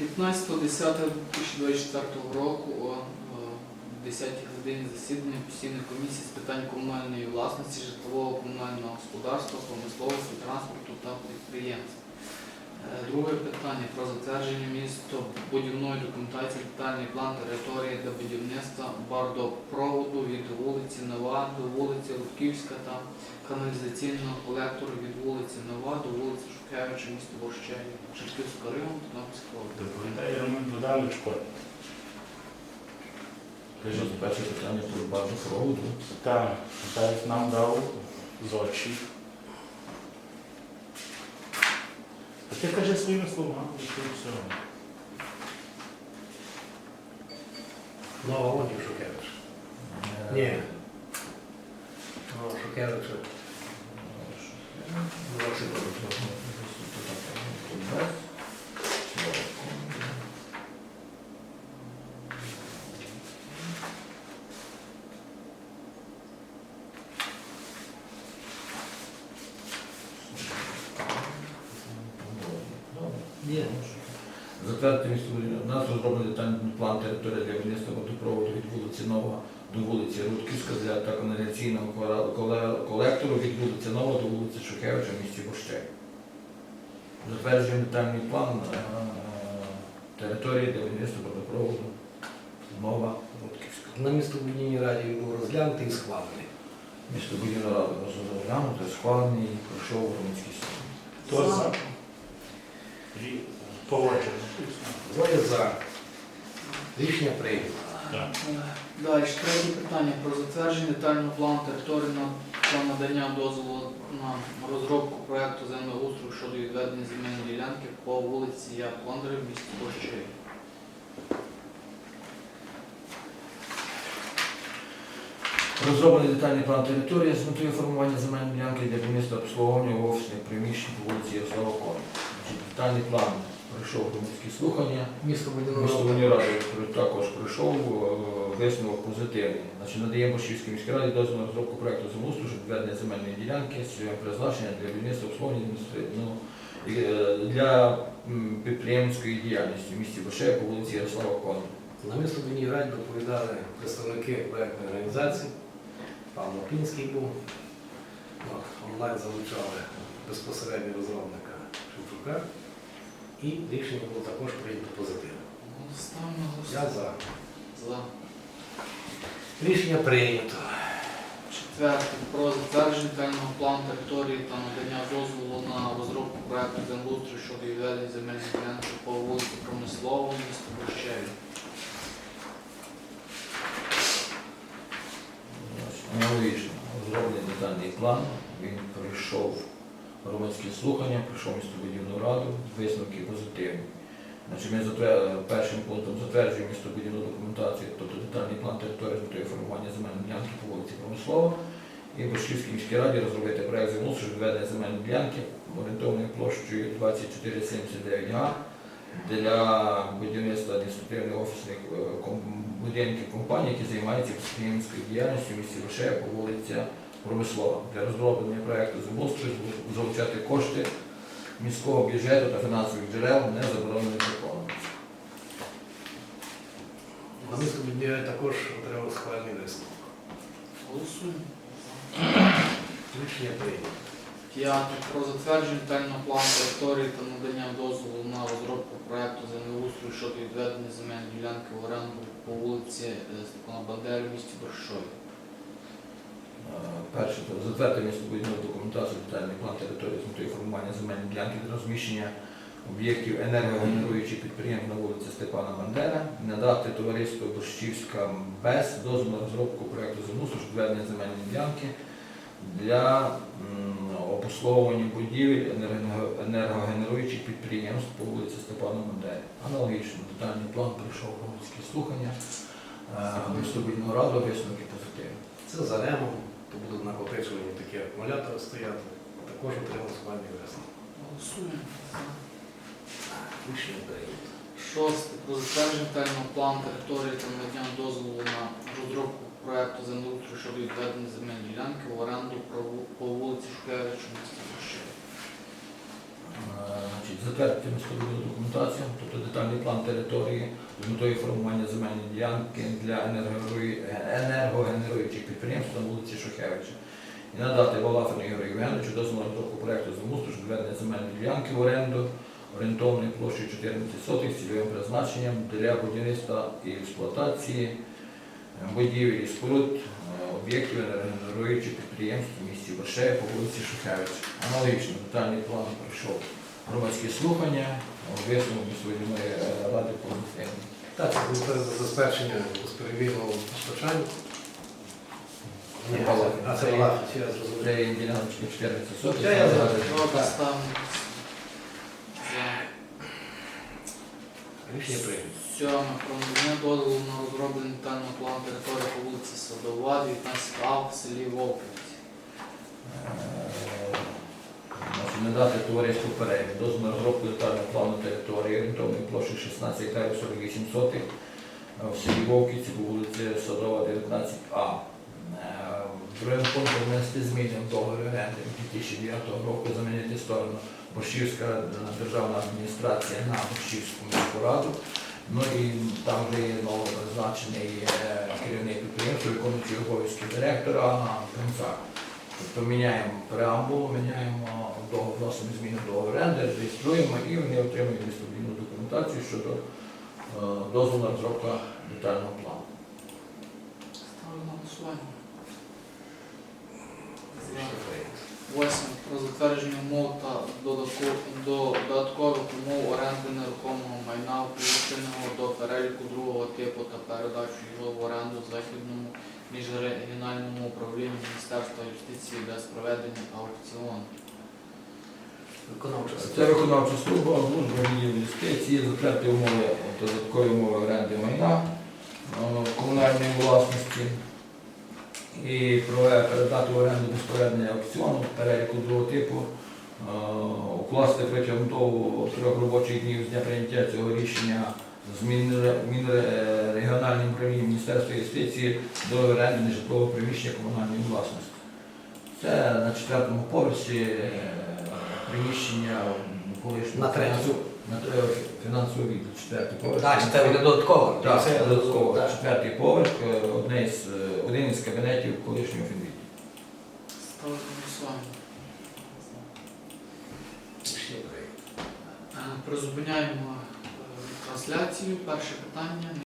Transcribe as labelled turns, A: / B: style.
A: 15.10.2024 року о е, 10 годині засідання постійної комісії з питань комунальної власності, житлового комунального господарства, промисловості, транспорту та підприємств. Е, Друге питання про затвердження місто будівної документації детальний план території для будівництва бардопроводу від вулиці Нова до вулиці Лутківська та каналізаційного колектору від вулиці Нова до вулиці Шухевича, місто Борщеві, Шевківського району, Тернопільської області.
B: Доповідає Роман Богданович Кот.
C: Кажіть, перше питання про базу проводу.
B: Так, так нам дав з очі. Překaže svými slovy. No, on
D: je Šukevč. Ne. No, Šukevč. No, Šukevč. Є.
C: Затвердити. У нас розроблений детальний план території для будівництва водопроводу від вулиці Нова до вулиці Рудківська для та коле- колектору від вулиці Нова до вулиці Шухевича в місті Борщеві. Затверджуємо детальний план е, території для будівництва водопроводу Нова Рудківська.
D: На містобудівній раді він був розглянутий і схвалений.
C: Містобудівна рада розглянути, схвалений, пройшов громадський суд.
B: Погоджено.
D: Двоє за. Рішення прийнято.
A: Далі, третє питання про затвердження детального плану території на та надання дозволу на розробку проекту землеустрою щодо відведення земельної ділянки по вулиці Я Бондаря в місті Борщеві.
C: Розроблений детальний план території з метою формування земельної ділянки для будівництва обслуговування офісних приміщень по вулиці Ярослава Кона. Детальний план пройшов громадські слухання.
D: Містобудівна
C: Містобудівні ради також пройшов е, висновок позитивний. Значить, надаємо Борщівській міській раді дозвіл на розробку проекту землеустрою щодо відведення земельної ділянки з цільовим призначенням для будівництва обслуговування ну, е, для підприємницької діяльності в місті Борщеві по вулиці Ярослава Кона.
D: На містобудівній раді доповідали представники проєктної організації. Пан Лапінський був. Онлайн залучали безпосередньо розробника Шевчука. І рішення було також прийнято позитивно. Я за.
A: За.
D: Рішення прийнято.
A: Четверте. Про затвердження детального плану території та надання дозволу на розробку проекту землеустрою щодо відведення земельної ділянки по вулиці Промислова, місто Борщеві.
C: Аналогічно план. Він пройшов громадські слухання, пройшов містобудівну раду, висновки позитивні. Значить, ми затвер- першим пунктом затверджуємо містобудівну документацію, тобто детальний план території з метою формування земельної ділянки по вулиці Промислова. І в Борщівській міській раді розробити землеустрою щодо відведення земельної ділянки орієнтовною площею 2479 га для будівництва адміністративних офісних е, будинків компаній, які займаються підприємницькою діяльністю в місті Лише по вулиці Промислова. Для розроблення проекту землеустрою залучати кошти міського бюджету та фінансових джерел не заборонених законом.
D: На раді також отримав схвальний висновок.
A: Голосуємо.
D: Рішення прийнято.
A: П'яте. Про затвердження детального плану території та надання дозволу на розробку проекту землеустрою щодо відведення земельної ділянки в оренду по вулиці Степана Бандери в місті Борщові.
C: Е, Перше, то затвердити містобудівну документацію, детальний план території з метою формування земельної ділянки для розміщення об'єктів енергогенеруючих підприємств на вулиці Степана Бандера, надати товариству Борщівська БЕС дозвіл на розробку землеустрою щодо відведення земельної ділянки для обслуговування будівель енергогенеруючих підприємств по вулиці Степана Бандери. Аналогічно, детальний план пройшов громадські слухання, е, містобудівну раду, висновки позитивні.
D: Це за ремом, то будуть накопичувані такі акумулятори стояти. Також отримав схвальний висновок.
A: Голосуємо.
D: Рішення прийнято.
A: Шосте. Про затвердження детального плану території та надання дозволу на розробку проекту землеустрою щодо відведення земельної ділянки в оренду по вулиці Шухевича.
C: Е, Значить, затвердити містобудівну документацію, тобто детальний план території з метою формування земельної ділянки для енергогенеруючих підприємств на вулиці Шухевича. І надати Балафину Ігорю Євгеновичу дозвіл на розробку проекту землеустрою щодо введення земельної ділянки в оренду орієнтовною площею 14 сотих з цільовим призначенням для будівництва і експлуатації е, будівель і споруд е, об'єктів енергогенеруючих підприємств в місті Вершея по вулиці Шухевич. Аналогічно детальний план пройшов громадські слухання, висновок міської е, ради позитивний.
D: Так, це буде забезпечення безперебійного постачання. Ні, а це я зрозумів.
C: Це є діляночки 14 сотих.
D: Я- я знаю.
A: Добре, ставимо за
D: Рішення прийнято.
A: сьоме. Про надання дозволу на розроблення детального плану території по вулиці Садова, 19 А в селі Вовківці.
C: Надати товариству перегляд дозвіл на розробку детального плану території орієнтовної площі 16 гектарів 48 сотих е, в селі Вовківці по вулиці Садова, 19А. Е, Другим пунктом внести зміни в договір оренди 2009 року замінити сторону Борщівська державна адміністрація на Борщівську міську раду. Ну і там вже є новопризначений е, керівник підприємства, виконуючий обов'язки директора Пенцак. Тобто міняємо преамбулу, міняємо договор, вносимо зміни до оренди, реєструємо і вони отримують відповідну документацію щодо е, дозволу на розробку детального плану.
A: Ставлю на голосування. Восьме. Про затвердження умов та до- додаткових умов оренди нерухомого майна, включеного до переліку другого типу та передачу його в оренду західному міжрегіональному управлінню Міністерства юстиції без проведення аукціону.
C: Це виконавча служба, служба відділу юстиції, затвердити умови, додаткові умови оренди майна е, комунальної власності. І передати в оренду безповедення аукціону переліку другого типу, е, укласти протягом того трьох робочих днів з дня прийняття цього рішення з Мінре- Мінрегіональним управлінням Міністерства юстиції до оренди нежитлового приміщення комунальної власності. Це на четвертому поверсі е, приміщення колишнього
D: На
C: фінансу- на тре- відділ, четвертий поверх.
D: Так, це буде додатково.
C: Так,
D: Це
C: додатково.
D: так.
C: Четвертий поверх, е, одне із, е, один із кабінетів колишнього фінвідділу.
A: Ставлю голосування. Е, Призупиняємо е, трансляцію. Перше питання.